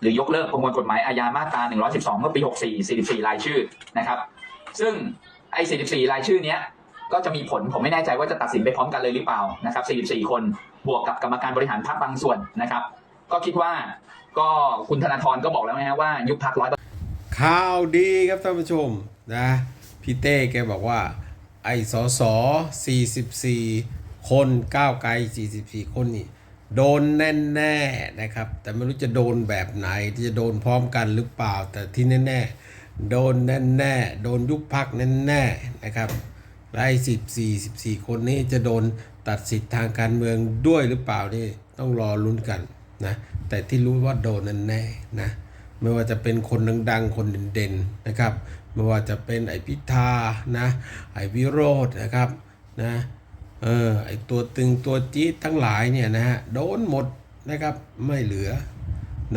หรือยกเลิกประมวลกฎหมายอาญามาตรา 112 เมื่อปี 64 44 รายชื่อนะครับ ซึ่งไอ้ 44 รายชื่อเนี้ยก็จะมีผลผมไม่แน่ใจว่าจะตัดสินไปพร้อมกันเลยหรือเปล่านะครับ 44 คนบวกกับกรรมการบริหารพรรคบางส่วนนะครับ ก็คิดว่าก็คุณธนาธรก็บอกแล้วนะฮะว่ายุบพรรคร้อยข่าวดีครับท่านผู้ชมนะพี่เต้แกบอกว่า ไอ้สอสอ44 คนก้าวไกล 44 คนนี่ โดนแน่ๆนะครับ แต่ไม่รู้จะโดนแบบไหนที่จะโดนพร้อมกันหรือเปล่า แต่ที่แน่ๆโดนแน่ๆโดนยุบพักแน่ๆนะครับและไอ้14 14คนนี้จะโดนตัดสิทธิ์ทางการเมืองด้วยหรือเปล่านี่ต้องรอลุ้นกันนะแต่ที่รู้ว่าโดนแน่ๆนะไม่ว่าจะเป็นคนดังๆ คนเด่นๆนะครับ ไม่ว่าจะเป็นไอพิธานะไอวิโรจน์นะครับนะ เออไอตัวตึงตัวจี๊ดทั้งหลายเนี่ยนะฮะโดนหมดนะครับไม่เหลือ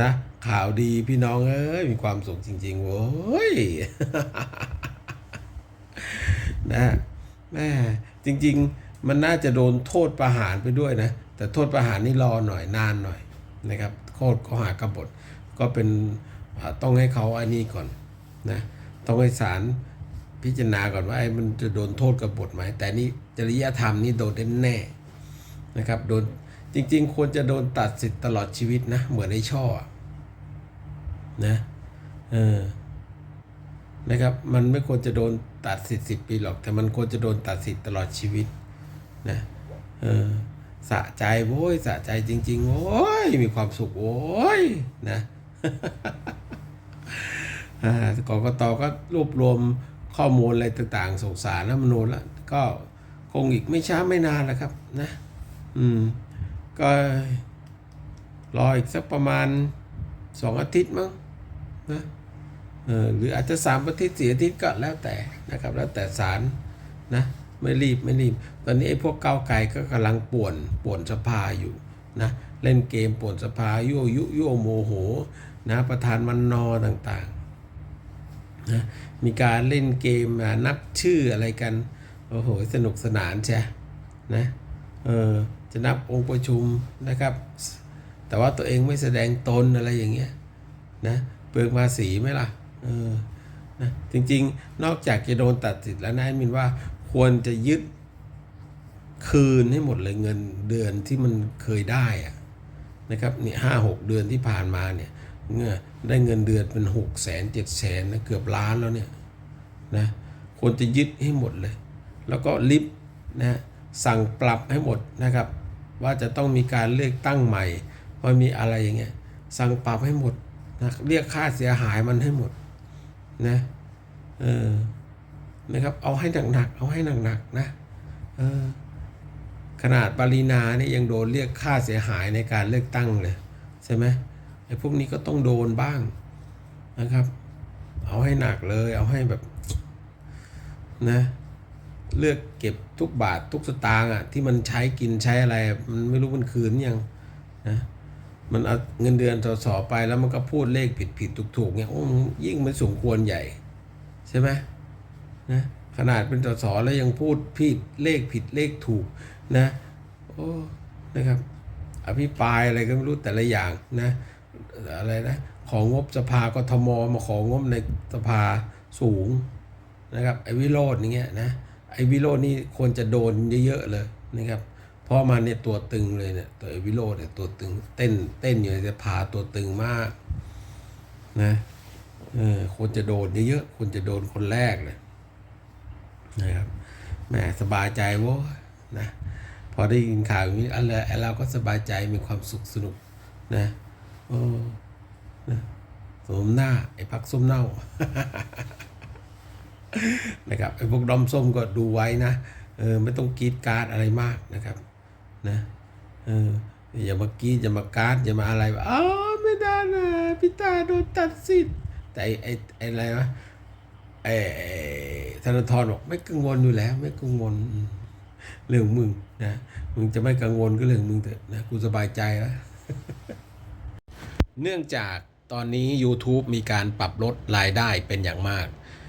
นะข่าวดีพี่น้องเอ้ยมีความสุขจริง ๆโว้ยนะแม่จริง ๆ มันน่าจะโดนโทษประหารไปด้วยนะ แต่โทษประหารนี่รอหน่อยนานหน่อยนะครับโทษข้อหากบฏก็เป็นต้องให้เขาอันนี้ก่อนนะต้องให้ศาลพิจารณาก่อนว่าไอ้มันจะโดนโทษกบฏไหมแต่นี่ จริยธรรมนี่โดนแน่ๆนะครับโดนจริงๆ ควรจะโดนตัดสิทธิ์ตลอดชีวิตนะ เหมือนไอ้ช่อนะเออนะครับมันไม่ควรจะโดนตัดสิทธิ์สิปีหรอก แต่มันควรจะโดนตัดสิทธิ์ตลอดชีวิตนะเออสะใจโว้ยสะใจจริง ๆ โว้ยมีความสุขโว้ยนะอ่ากกตก็รวบรวมข้อมูลอะไรต่างๆส่งสารรัฐธรรมนูญแล้วก็ คงอีกไม่ช้าไม่นานแล้วครับนะ อืม ก็รออีกสักประมาณสองอาทิตย์มั้งนะเออหรืออาจจะสามอาทิตย์สี่อาทิตย์ก็แล้วแต่นะครับ แล้วแต่ศาลนะไม่รีบไม่รีบ ตอนนี้ไอ้พวกก้าวไกลก็กำลังป่วนป่วนสภาอยู่นะเล่นเกมป่วนสภายั่วยุยั่วโมโหนะประธานมันนอต่างๆนะมีการเล่นเกมนับชื่ออะไรกัน โอ้โห สนุกสนานใช่นะ เออ จะนับองค์ประชุมนะครับ แต่ว่าตัวเองไม่แสดงตนอะไรอย่างเงี้ยนะ เปลืองภาษีไหมล่ะ เออ นะ จริงๆ นอกจากจะโดนตัดสิทธิ์แล้วนะมินว่าควรจะยึดคืนให้หมดเลยเงินเดือนที่มันเคยได้อะนะครับนี่ห้าหกเดือนที่ผ่านมาเนี่ยเงื่อได้เงินเดือนเป็นหกแสนเจ็ดแสนนะเกือบล้านแล้วเนี่ยนะควรจะยึดให้หมดเลย แล้วก็ลิฟต์นะสั่งปรับให้หมดนะครับ ว่าจะต้องมีการเลือกตั้งใหม่ว่มีอะไรอย่างเงี้ยสั่งปรับให้หมดนะเรียกค่าเสียหายมันให้หมดนะเออนะครับเอาให้หนักๆเอาให้หนักๆนะเออขนาดปรินาเนี่ยยังโดนเรียกค่าเสียหายในการเลือกตั้งเลยใช่ไหมไอ้พวกนี้ก็ต้องโดนบ้างนะครับ เอาให้หนักเลย เอาให้แบบนะ เลือกเก็บทุกบาททุกสตางค์อะที่มันใช้กินใช้อะไร มันไม่รู้มันคืนยังนะมันเอาเงินเดือนสอสอไปแล้วมันก็พูดเลขผิดผิดถูกถูกเนี่ยโอ้ยิ่งมันสมควรใหญ่ ใช่ไหมนะขนาดเป็นสอสอแล้วยังพูดผิดเลขผิดเลขถูกนะโอ้นะครับอภิปรายอะไรก็ไม่รู้แต่ละอย่างนะอะไรนะของงบสภากทมมาของงบในสภาสูงนะครับไอ้วิโรจน์อย่างเงี้ยนะ ไอ้วิโรจนี่ควรจะโดนเยอะๆเลยนะครับ เพราะมันเนี่ยตัวตึงเลยเนี่ยตัวไอวิโรจเนี่ยตัวตึงเต้นเต้นอยู่ในสภาตัวตึงมากนะเออควรจะโดนเยอะๆควรจะโดนคนแรกเลยนะครับแหมสบายใจโว้นะพอได้ยินข่าวอย่างนี้อะไรไอเราก็สบายใจมีความสุขสนุกนะโอ้นะสมหน้าไอ้พักส้มเน่า นะครับไอ้พวกดอมส้มก็ดูไว้นะเออไม่ต้องกรีดการ์ดอะไรมากนะครับนะเอออย่ามากรีดอย่ามาการ์ดอย่ามาอะไรอ๋อไม่ได้นะพิตาโดนตัดสิทธิ์แต่ไอ้ไอ้ไอะไรวะไอ้ธนาธรบอกไม่กังวลอยู่แล้ว ไม่กังวลเรื่องมึงนะมึงจะไม่กังวลก็เรื่องมึงเถอะนะกูสบายใจแล้วเนื่องจากตอนนี้ YouTube มีการปรับลดรายได้เป็นอย่างมาก